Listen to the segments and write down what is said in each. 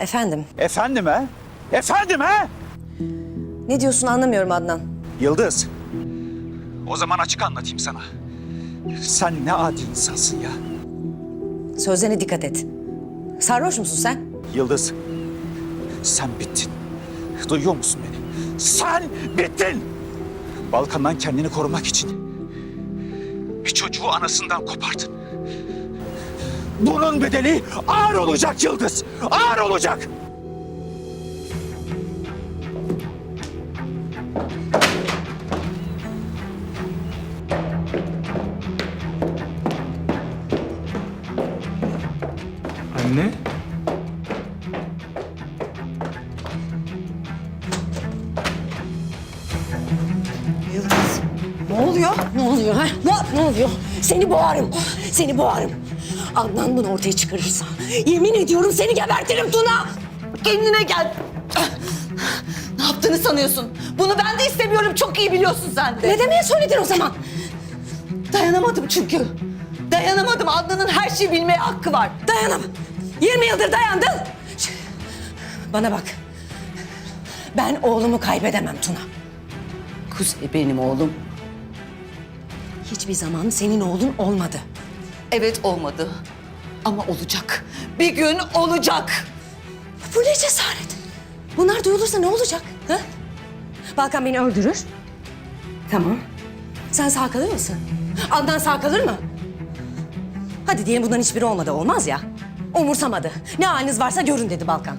Efendim, Efendim he? Efendim he? ne diyorsun anlamıyorum Adnan. Yıldız. O zaman açık anlatayım sana. Sen ne adi insansın ya. Sözlerine dikkat et. Sarhoş musun sen? Yıldız. Sen bittin. Duyuyor musun beni? Sen bittin. Balkan'dan kendini korumak için bir çocuğu anasından kopardın. Bunun bedeli ağır olacak Yıldız. Ağır olacak. Ne, ne oluyor? Seni boğarım. Seni boğarım. Adnan bunu ortaya çıkarırsa yemin ediyorum seni gebertirim Tuna. Kendine gel. Ne yaptığını sanıyorsun? Bunu ben de istemiyorum. Çok iyi biliyorsun sen de. Ne demeye söyledin o zaman? Dayanamadım çünkü. Dayanamadım. Adnan'ın her şeyi bilmeye hakkı var. Dayanam. 20 yıldır dayandın. Bana bak. Ben oğlumu kaybedemem Tuna. Kuzey benim oğlum. Hiçbir zaman senin oğlun olmadı. Evet olmadı. Ama olacak. Bir gün olacak. Bu ne cesaret? Bunlar duyulursa ne olacak? Ha? Balkan beni öldürür. Tamam. Sen sağ kalır mısın? Adnan sağ kalır mı? Hadi diyelim bundan hiçbiri olmadı. Olmaz ya. Umursamadı. Ne haliniz varsa görün dedi Balkan.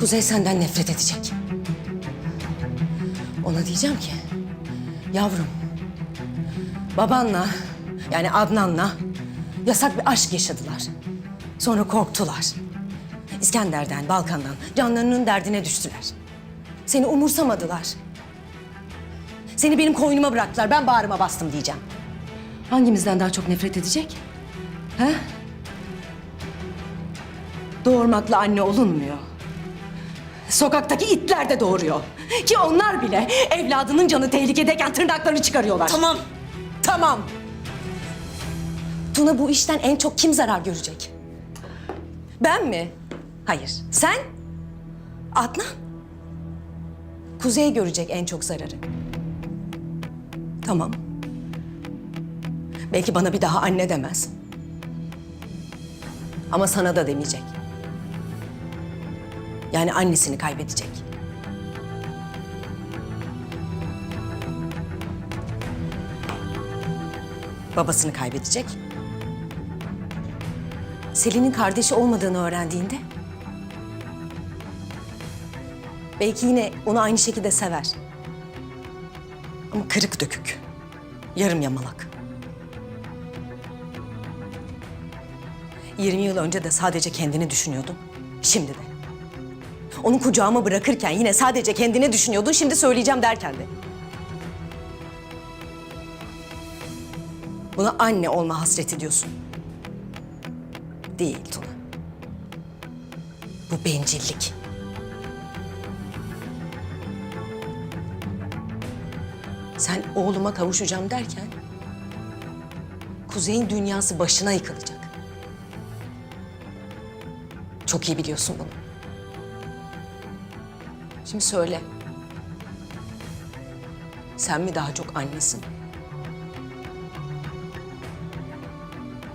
Kuzey senden nefret edecek. Ona diyeceğim ki... Yavrum... Babanla... Yani Adnan'la... Yasak bir aşk yaşadılar. Sonra korktular. İskender'den, Balkan'dan canlarının derdine düştüler. Seni umursamadılar. Seni benim koynuma bıraktılar. Ben bağrıma bastım diyeceğim. Hangimizden daha çok nefret edecek? He? Doğurmakla anne olunmuyor. Sokaktaki itler de doğuruyor. Ki onlar bile evladının canı tehlikedeyken tırnaklarını çıkarıyorlar. Tamam. Tamam. Tuna bu işten en çok kim zarar görecek? Ben mi? Hayır. Sen? Adnan? Kuzey görecek en çok zararı. Tamam. Belki bana bir daha anne demez. Ama sana da demeyecek. Yani annesini kaybedecek. Babasını kaybedecek. Selin'in kardeşi olmadığını öğrendiğinde belki yine onu aynı şekilde sever. Ama kırık dökük, yarım yamalak. 20 yıl önce de sadece kendini düşünüyordun, şimdi de. Onu kucağıma bırakırken yine sadece kendini düşünüyordun, şimdi söyleyeceğim derken de. Buna anne olma hasreti diyorsun. Değil Tuna. Bu bencillik. Sen oğluma kavuşacağım derken... Kuzey'in dünyası başına yıkılacak. Çok iyi biliyorsun bunu. Şimdi söyle. Sen mi daha çok annesin?